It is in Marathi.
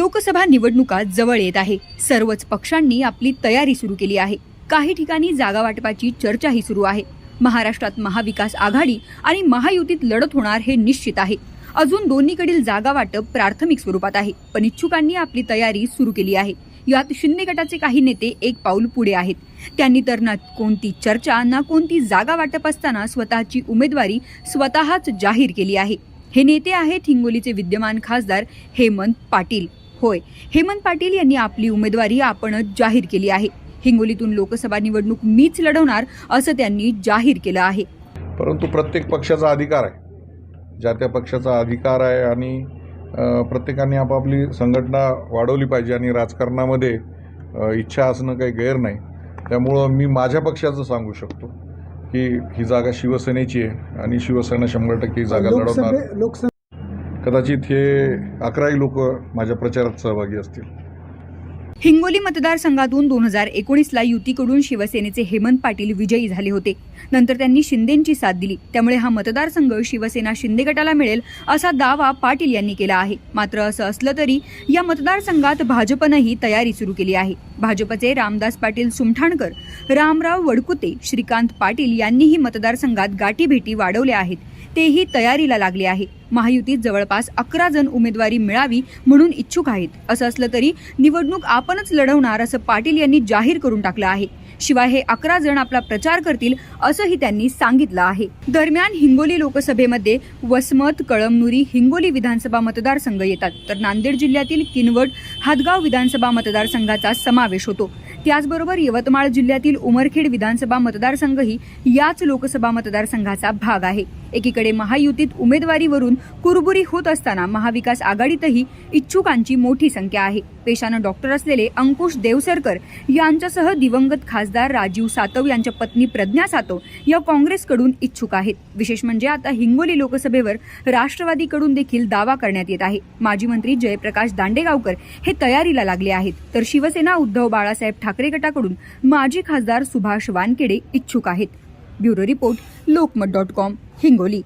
लोकसभा निवडणुका जवळ येत आहे. सर्वच पक्षांनी आपली तयारी सुरू केली आहे. काही ठिकाणी जागा वाटपाची चर्चाही सुरू आहे. महाराष्ट्रात महाविकास आघाडी आणि महायुतीत लढत होणार हे निश्चित आहे. अजून दोन्हीकडील जागा वाटप प्राथमिक स्वरूपात आहे. पण इच्छुकांनी आपली तयारी सुरू केली आहे. यात शिंदे गटाचे काही नेते एक पाऊल पुढे आहेत. त्यांनी तर ना कोणती चर्चा ना कोणती जागा वाटप असताना स्वतःची उमेदवारी स्वतःच जाहीर केली आहे. हे नेते आहेत हिंगोलीचे विद्यमान खासदार हेमंत पाटील. होय. हेमंत पाटील यांनी आपली उमेदवारी आपणच जाहीर केली आहे. हिंगोलीतून लोकसभा निवडणूक मीच लढवणार असं त्यांनी जाहीर केलं आहे. परंतु प्रत्येक पक्षाचा अधिकार आहे. ज्या त्या पक्षाचा अधिकार आहे आणि प्रत्येकाने आपापली संघटना वाढवली पाहिजे आणि राजकारणामध्ये इच्छा असणं काही गैर नाही. त्यामुळं मी माझ्या पक्षाचं सांगू शकतो की ही जागा शिवसेनेची आहे आणि शिवसेना शंभर टक्के ही जागा लढवणार. कदाचित हे अकराही लोक माझ्या प्रचारात सहभागी असतील. हिंगोली मतदारसंघातून दोन हजार एकोणीसला युतीकडून शिवसेनेचे हेमंत पाटील विजयी झाले होते. नंतर त्यांनी शिंदेंची साथ दिली. त्यामुळे हा मतदारसंघ शिवसेना शिंदे गटाला मिळेल असा दावा पाटील यांनी केला आहे. मात्र असं असलं तरी या मतदारसंघात भाजपनंही तयारी सुरू केली आहे. भाजपचे रामदास पाटील सुमठाणकर रामराव वडकुते श्रीकांत पाटील यांनीही मतदारसंघात गाठीभेटी वाढवल्या आहेत. तेही तयारीला लागले आहे. महायुतीत जवळपास अकरा जण उमेदवारी मिळावी म्हणून इच्छुक आहेत. असं असलं तरी निवडणूक आपणच लढवणार असं पाटील यांनी जाहीर करून टाकलं आहे. शिवाय हे अकरा जण आपला प्रचार करतील असंही त्यांनी सांगितलं आहे. दरम्यान हिंगोली लोकसभेमध्ये वसमत कळमनुरी हिंगोली विधानसभा मतदारसंघ येतात. तर नांदेड जिल्ह्यातील किनवट हातगाव विधानसभा मतदारसंघाचा समावेश होतो. त्याचबरोबर यवतमाळ जिल्ह्यातील उमरखेड विधानसभा मतदारसंघही याच लोकसभा मतदारसंघाचा भाग आहे. एकीकडे महायुतीत उमेदवारीवरून कुरबुरी होत असताना महाविकास आघाडीतही इच्छुकांची मोठी संख्या आहे. पेशानं डॉक्टर असलेले अंकुश देवसरकर यांच्यासह दिवंगत खासदार राजीव सातव यांच्या पत्नी प्रज्ञा सातव या काँग्रेसकडून इच्छुक आहेत. विशेष म्हणजे आता हिंगोली लोकसभेवर राष्ट्रवादीकडून देखील दावा करण्यात येत आहे. माजी मंत्री जयप्रकाश दांडेगावकर हे तयारीला लागले आहेत. तर शिवसेना उद्धव बाळासाहेब ठाकरे गटाकडून माजी खासदार सुभाष वानखेडे इच्छुक आहेत. Bureau report Lokmat dot com Hingoli.